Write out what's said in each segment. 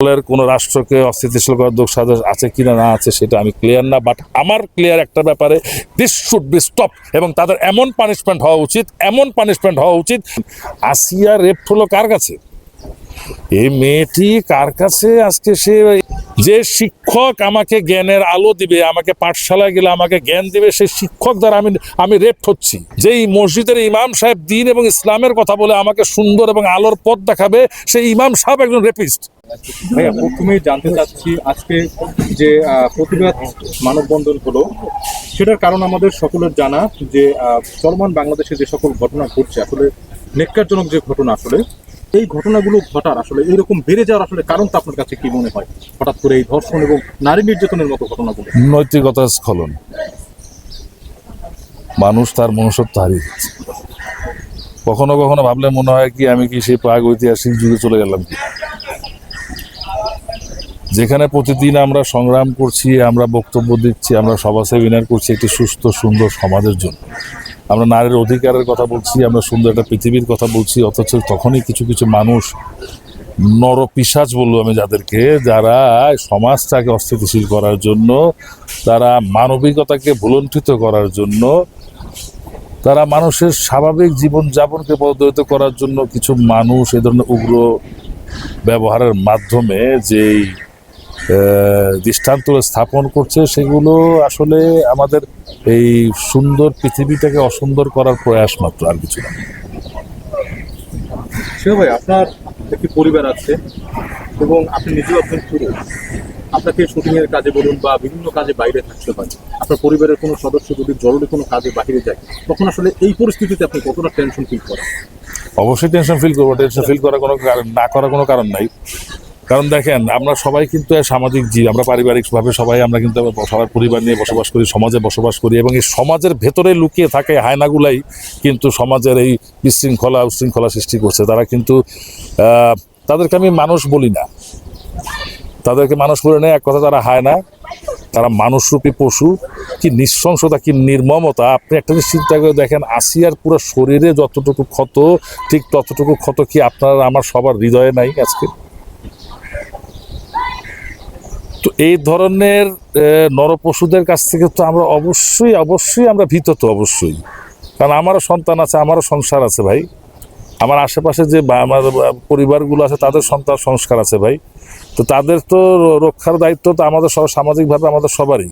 মহলের কোনো রাষ্ট্রকে অস্থিতিশীল করার দোষ সাজস আছে কিনা না আছে সেটা আমি ক্লিয়ার না বাট আমার ক্লিয়ার একটা ব্যাপারে দিস শুড বি স্টপ এবং তাদের এমন পানিশমেন্ট হওয়া উচিত, এমন পানিশমেন্ট হওয়া উচিত। আসিয়া রেপ হলো কার কাছে? এই মেয়েটি কার কাছে? আজকে সে যে শিক্ষক আমাকে জ্ঞানের আলো দিবে, আমাকে পাঠশালায় গেলে আমাকে জ্ঞান দিবে, সেই শিক্ষক দ্বারা আমি আমি রেপ হচ্ছি। যেই মসজিদের ইমাম সাহেব দিন এবং ইসলামের কথা বলে আমাকে সুন্দর এবং আলোর পথ দেখাবে, সেই ইমাম সাহেব একজন রেপিস্ট ভাইয়া প্রথমেই জানতে চাচ্ছি আজকে যে প্রতিবাদ মানববন্ধন হলো, সেটার কারণ আমাদের সকলের জানা যে চলমান বাংলাদেশে যে সকল ঘটনা ঘটছে, আসলে নেককারজনক যে ঘটনা আসলে এই ঘটনাগুলো ঘটার আসলে এরকম বেড়ে যাওয়ার আসলে কারণ কারণটা আপনার কাছে কি মনে হয়? হঠাৎ করে এই ধর্ষণ এবং নারী নির্যাতনের মতো ঘটনাগুলো? নৈতিকতার স্খলন। মানুষ তার মনুষ্যত্ব হারিয়ে দিচ্ছে কখনো কখনো ভাবলে মনে হয় কি, আমি কি সেই প্রাগ ঐতিহাসিক যুগে চলে গেলাম কি? যেখানে প্রতিদিন আমরা সংগ্রাম করছি, আমরা বক্তব্য দিচ্ছি, আমরা সভা সেমিনার করছি একটি সুস্থ, সুন্দর সমাজের জন্য। আমরা নারীর অধিকারের কথা বলছি, আমরা সুন্দর একটা পৃথিবীর কথা বলছি, অথচ তখনই কিছু কিছু মানুষ নরপিসাজ বলব আমি যাদেরকে, যারা সমাজটাকে অস্থিতিশীল করার জন্য, তারা মানবিকতাকে ভুলণ্ঠিত করার জন্য, তারা মানুষের স্বাভাবিক জীবনযাপনকে পদদলিত করার জন্য কিছু মানুষ এ ধরনের উগ্র ব্যবহারের মাধ্যমে যেই দৃষ্টান্ত স্থাপন করছে সেগুলো আসলে আমাদের এই সুন্দর পৃথিবীটাকে অসুন্দর করার প্রয়াস মাত্র আর কিছু না। ভাই আপনার একটি পরিবার আছে এবং আপনি নিজেও একজন পুরুষ। আপনাকে শুটিং এর কাজে বলুন বা বিভিন্ন কাজে বাইরে থাকতে পারেন আপনার পরিবারের কোনো সদস্য যদি জরুরি কোনো কাজে বাইরে যায় তখন আসলে এই পরিস্থিতিতে আপনি কতটা টেনশন ফিল করেন? অবশ্যই টেনশন ফিল করব। টেনশন ফিল করার কোনো কারণ না করার কোনো কারণ নাই। কারণ দেখেন, আমরা সবাই কিন্তু সামাজিক জীব, আমরা পারিবারিকভাবে সবাই আমরা কিন্তু সবার পরিবার নিয়ে বসবাস করি, সমাজে বসবাস করি এবং এই সমাজের ভেতরে লুকিয়ে থাকে হায়নাগুলাই কিন্তু সমাজের এই বিশৃঙ্খলা, উশৃঙ্খলা সৃষ্টি করছে। তারা কিন্তু তাদেরকে আমি মানুষ বলি না। তাদেরকে মানুষ বলে নেয় এক কথা তারা হায় না। তারা মানুষরূপী পশু, কি নৃশংসতা, কি নির্মমতা। আপনি একটা জিনিস চিন্তা করে দেখেন, আসিয়ার পুরো শরীরে যতটুকু ক্ষত, ঠিক ততটুকু ক্ষত কি আপনার, আমার সবার হৃদয়ে নাই আজকে? তো এই ধরনের নর পশুদের কাছ থেকে তো আমরা অবশ্যই অবশ্যই আমরা ভীত তো অবশ্যই। কারণ আমারও সন্তান আছে, আমারও সংসার আছে ভাই। আমার আশেপাশে যে আমার পরিবারগুলো আছে, তাদের সন্তান সংস্কার আছে ভাই। তো তাদের তো রক্ষার দায়িত্ব তো আমাদের সব সামাজিকভাবে আমাদের সবারই।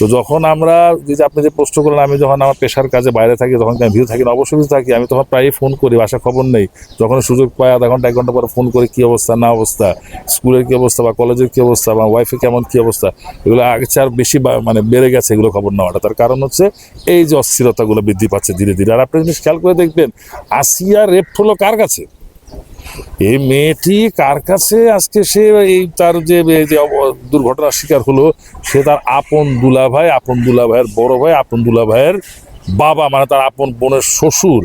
তো যখন আমরা যে আপনি যে প্রশ্ন করলেন, আমি যখন আমার পেশার কাজে বাইরে থাকি তখন আমি ভিউ থাকি না অবশ্যই থাকি, আমি তখন প্রায়ই ফোন করি, বাসা খবর নেই। যখন সুযোগ পাই আধা ঘণ্টা, এক ঘণ্টা পরে ফোন করে, কী অবস্থা, না অবস্থা, স্কুলের কী অবস্থা বা কলেজের কী অবস্থা বা ওয়াইফে কেমন কী অবস্থা, এগুলো আগে আর বেশি মানে বেড়ে গেছে, এগুলো খবর নেওয়াটা। তার কারণ হচ্ছে এই যে অস্থিরতাগুলো বৃদ্ধি পাচ্ছে ধীরে ধীরে। আর আপনি জিনিস খেয়াল করে দেখবেন, আসিয়া রেপ হলো কার কাছে? এই মেয়েটি কার কাছে? আজকে সে এই তার যে দুর্ঘটনার শিকার হলো, সে তার আপন দুলা ভাই আপন দুলা ভাইয়ের বড় ভাই, আপন দুলা ভাইয়ের বাবা মানে তার আপন বোনের শ্বশুর।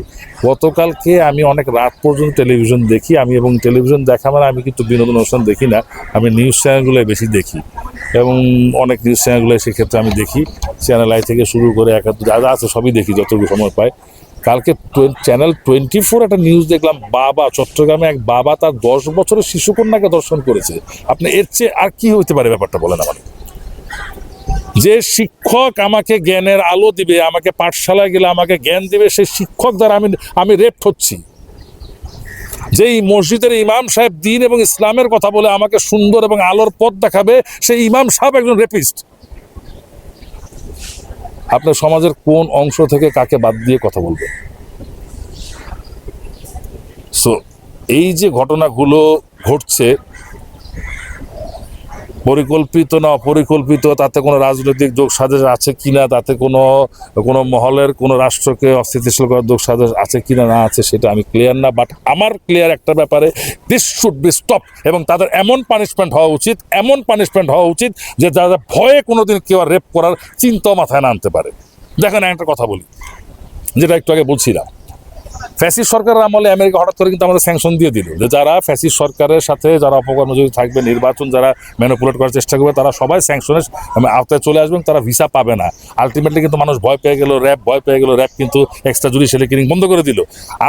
গতকালকে আমি অনেক রাত পর্যন্ত টেলিভিশন দেখি, আমি এবং টেলিভিশন দেখা মানে আমি কিন্তু বিনোদন অনুষ্ঠান দেখি না, আমি নিউজ চ্যানেলগুলোই বেশি দেখি। এবং অনেক নিউজ চ্যানেলগুলো সেক্ষেত্রে আমি দেখি। চ্যানেল আই থেকে শুরু করে একাত্তর আছে সবই দেখি, যতটুকু সময় পাই। কালকে চ্যানেল টোয়েন্টি ফোর একটা নিউজ দেখলাম, বাবা, চট্টগ্রামে এক বাবা তার দশ বছরের শিশুকন্যাকে দর্শন করেছে। আপনি এর চেয়ে আর কি হইতে পারে ব্যাপারটা বলেন আমার যে শিক্ষক আমাকে জ্ঞানের আলো দিবে, আমাকে পাঠশালায় গেলে আমাকে জ্ঞান দিবে, সেই শিক্ষক দ্বারা আমি আমি রেপ হচ্ছি। যেই মসজিদের ইমাম সাহেব দিন এবং ইসলামের কথা বলে আমাকে সুন্দর এবং আলোর পথ দেখাবে, সেই ইমাম সাহেব একজন রেপিস্ট আপনার সমাজের কোন অংশ থেকে কাকে বাদ দিয়ে কথা বলবেন? সো এই যে ঘটনাগুলো ঘটছে পরিকল্পিত না অপরিকল্পিত, তাতে কোনো রাজনৈতিক যোগ সাজেশ আছে কি না তাতে কোনো কোনো মহলের, কোনো রাষ্ট্রকে অস্থিতিশীল করার যোগ সাজেশ আছে কি না না আছে সেটা আমি ক্লিয়ার না বাট আমার ক্লিয়ার একটা ব্যাপারে দিস শুড বি স্টপ এবং তাদের এমন পানিশমেন্ট হওয়া উচিত, এমন পানিশমেন্ট হওয়া উচিত যে যারা ভয়ে কোনো দিন কেউ রেপ করার চিন্তাও মাথায় না আনতে পারে। দেখেন একটা কথা বলি, যেটা একটু আগে বলছিলাম। ফ্যাসিস্ট সরকারের আমলে আমেরিকা হঠাৎ করে কিন্তু আমাদের স্যাংশন দিয়ে দিল। যে যারা ফ্যাসিস্ট সরকারের সাথে, যারা অপকর্ম যদি থাকবে, নির্বাচন যারা ম্যানিপুলেট করার চেষ্টা করবে, তারা সবাই স্যাংশনের আওতায় চলে আসবেন তারা ভিসা পাবে না। আলটিমেটলি কিন্তু মানুষ ভয় পেয়ে গেল র্যাব ভয় পেয়ে গেল র্যাব কিন্তু এক্সট্রা জুডিশিয়ালি কিনিং বন্ধ করে দিল।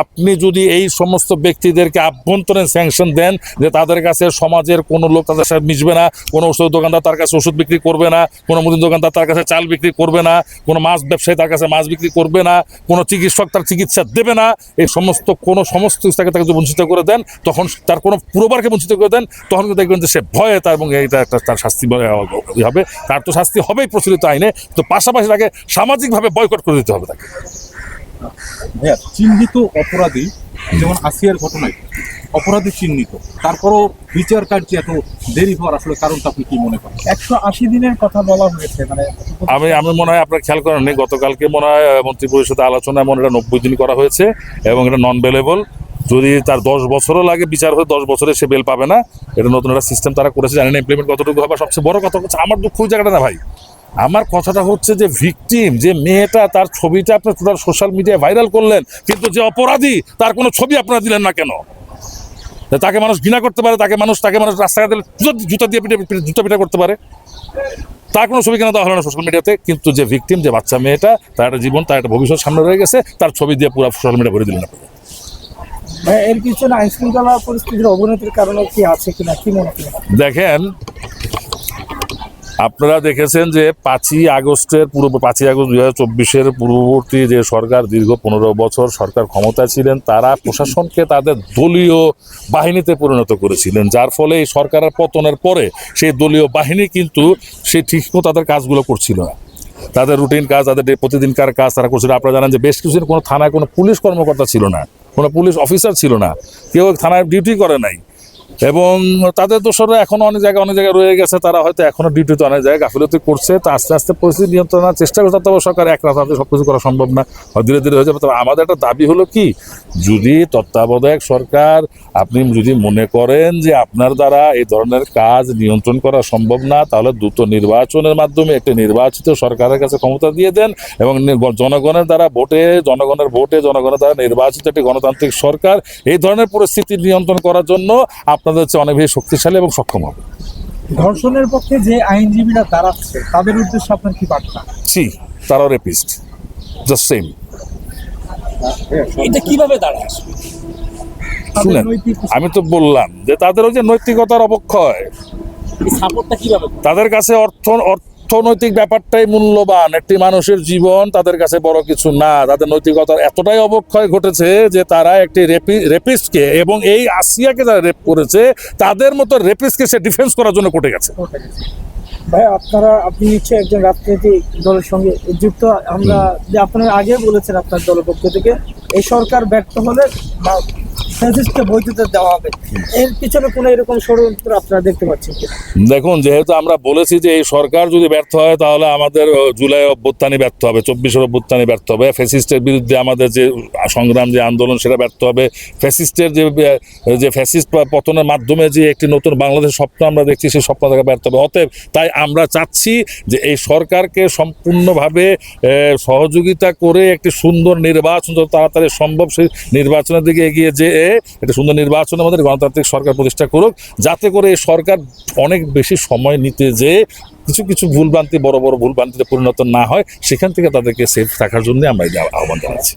আপনি যদি এই সমস্ত ব্যক্তিদেরকে আভ্যন্তরীণ স্যাংশন দেন, যে তাদের কাছে সমাজের কোনো লোক তাদের সাথে মিশবে না, কোনো ওষুধ দোকানদার তার কাছে ওষুধ বিক্রি করবে না, কোনো মুদিন দোকানদার তার কাছে চাল বিক্রি করবে না, কোনো মাছ ব্যবসায়ী তার কাছে মাছ বিক্রি করবে না, কোনো চিকিৎসক তার চিকিৎসা দেবে না এই সমস্ত কোনো সমস্ত তাকে তাকে বঞ্চিত করে দেন, তখন তার কোনো পুরোবারকে বঞ্চিত করে দেন, তখন দেখবেন যে সে ভয়ে তার এবং এটা একটা তার শাস্তি হবে। তার তো শাস্তি হবেই প্রচলিত আইনে তো পাশাপাশি তাকে সামাজিকভাবে বয়কট করে দিতে হবে তাকে। চিহ্নিত অপরাধী যেমন আসিয়ার ঘটনায় অপরাধী চিহ্নিত। তারপরও বিচার কার্যে এত দেরি হওয়ার আসলে কারণটা আপনি কি মনে করেন? একশো আশি দিনের কথা বলা হয়েছে মানে আমি আমি মনে হয় আপনার খেয়াল করেননি গতকালকে মনে হয় মন্ত্রী পরিষদে আলোচনা এমন এটা নব্বই দিন করা হয়েছে এবং এটা নন বেলেবল যদি তার দশ বছরও লাগে বিচার হয়ে দশ বছরে সে বেল পাবে না এটা নতুন একটা সিস্টেম তারা করেছে জানি না ইমপ্লিমেন্ট কতটুকু হবে সবচেয়ে বড় কথা হচ্ছে আমার দুঃখ ওই জায়গাটা না ভাই। আমার কথাটা হচ্ছে যে ভিকটিম যে মেয়েটা তার ছবিটা আপনি তার সোশ্যাল মিডিয়ায় ভাইরাল করলেন কিন্তু যে অপরাধী তার কোনো ছবি আপনারা দিলেন না কেন? তাকে মানুষ ঘৃণা করতে পারে তাকে মানুষ তাকে মানুষ রাস্তাঘাটে জুতা- জুতা দিয়ে পিঠে জুতা পিঠা করতে পারে। তার কোনো ছবি কেন দেওয়া হলো না সোশ্যাল মিডিয়াতে কিন্তু যে ভিকটিম যে বাচ্চা মেয়েটা তার একটা জীবন তার একটা ভবিষ্যৎ সামনে রয়ে গেছে। তার ছবি দিয়ে পুরো সোশ্যাল মিডিয়া ভরে দিলেন আপনি। মানে এর পিছনে পরিস্থিতির অবনতির কারণে কি আছে কিনা? কি মনে করেন দেখেন আপনারা দেখেছেন যে পাঁচই আগস্টের পূর্ব, পাঁচই আগস্ট দু হাজার পূর্ববর্তী যে সরকার, দীর্ঘ পনেরো বছর সরকার ক্ষমতায় ছিলেন, তারা প্রশাসনকে তাদের দলীয় বাহিনীতে পরিণত করেছিলেন, যার ফলে এই সরকারের পতনের পরে সেই দলীয় বাহিনী কিন্তু সেই ঠিকমতো তাদের কাজগুলো করছিল না। তাদের রুটিন কাজ, তাদের প্রতিদিনকার কাজ তারা করছিল। আপনারা জানেন যে বেশ কিছুদিন কোনো থানায় কোনো পুলিশ কর্মকর্তা ছিল না, কোনো পুলিশ অফিসার ছিল না, কেউ থানায় ডিউটি করে নাই। এবং তাদের দোষরা এখনও অনেক জায়গায় অনেক জায়গায় রয়ে গেছে, তারা হয়তো এখনও ডিউটিতে অনেক জায়গায় গাফিলতি করছে। তো আস্তে আস্তে পরিস্থিতি নিয়ন্ত্রণের চেষ্টা করতে তবে সরকার এক রাতে সব কিছু করা সম্ভব না। ধীরে ধীরে হয়ে যাবে। তবে আমাদের একটা দাবি হলো কি, যদি তত্ত্বাবধায়ক সরকার আপনি যদি মনে করেন যে আপনার দ্বারা এই ধরনের কাজ নিয়ন্ত্রণ করা সম্ভব না, তাহলে দ্রুত নির্বাচনের মাধ্যমে একটি নির্বাচিত সরকারের কাছে ক্ষমতা দিয়ে দেন এবং জনগণের দ্বারা ভোটে, জনগণের ভোটে, জনগণের দ্বারা নির্বাচিত একটি গণতান্ত্রিক সরকার এই ধরনের পরিস্থিতি নিয়ন্ত্রণ করার জন্য আপনাদের হচ্ছে অনেক বেশি শক্তিশালী এবং সক্ষম হবে। ধর্ষণের পক্ষে যে আইনজীবীরা দাঁড়াচ্ছে তাদের উদ্দেশ্যে আপনার কি বার্তা? সি তারাও রেপিস্ট জাস্ট সেম এটা কীভাবে দাঁড়ায় শুনেন আমি তো বললাম যে তাদের ওই যে নৈতিকতার অবক্ষয়। সাপোর্টটা কীভাবে তাদের কাছে অর্থ অর্থ অর্থনৈতিক ব্যাপারটাই মূল্যবান। একটি মানুষের জীবন তাদের কাছে বড় কিছু না। তাদের নৈতিকতার এতটাই অবক্ষয় ঘটেছে যে তারা একটি রেপি, রেপিস্টকে এবং এই আসিয়াকে যারা রেপ করেছে, তাদের মতো রেপিস্টকে সে ডিফেন্স করার জন্য কোর্টে গেছে। ভাই, আপনারা, আপনি নিশ্চয়ই একজন রাজনৈতিক দলের সঙ্গে যুক্ত। আমরা আপনারা আগে বলেছেন আপনার দলের পক্ষ থেকে, এই সরকার ব্যর্থ হলে দেখুন, যেহেতু আমরা বলেছি যে এই সরকার যদি ব্যর্থ হয়, তাহলে আমাদের জুলাই অভ্যুত্থানই ব্যর্থ হবে, চব্বিশের অভ্যুত্থানই ব্যর্থ হবে। ফ্যাসিস্টের বিরুদ্ধে আমাদের যে সংগ্রাম, যে আন্দোলন, সেটা ব্যর্থ হবে। ফ্যাসিস্টের যে যে ফ্যাসিস্ট পতনের মাধ্যমে যে একটি নতুন বাংলাদেশ স্বপ্ন আমরা দেখছি, সেই স্বপ্ন থেকে ব্যর্থ হবে। অতএব তাই আমরা চাচ্ছি যে এই সরকারকে সম্পূর্ণভাবে সহযোগিতা করে একটি সুন্দর নির্বাচন, যত তাড়াতাড়ি সম্ভব সেই নির্বাচনের দিকে এগিয়ে যেয়ে একটা সুন্দর নির্বাচন আমাদের গণতান্ত্রিক সরকার প্রতিষ্ঠা করুক, যাতে করে এই সরকার অনেক বেশি সময় নিতে যে কিছু কিছু ভুলভ্রান্তি, বড় বড় ভুলভ্রান্তিতে পরিণত না হয়, সেখান থেকে তাদেরকে সেফ থাকার জন্য আমরা আহ্বান জানাচ্ছি।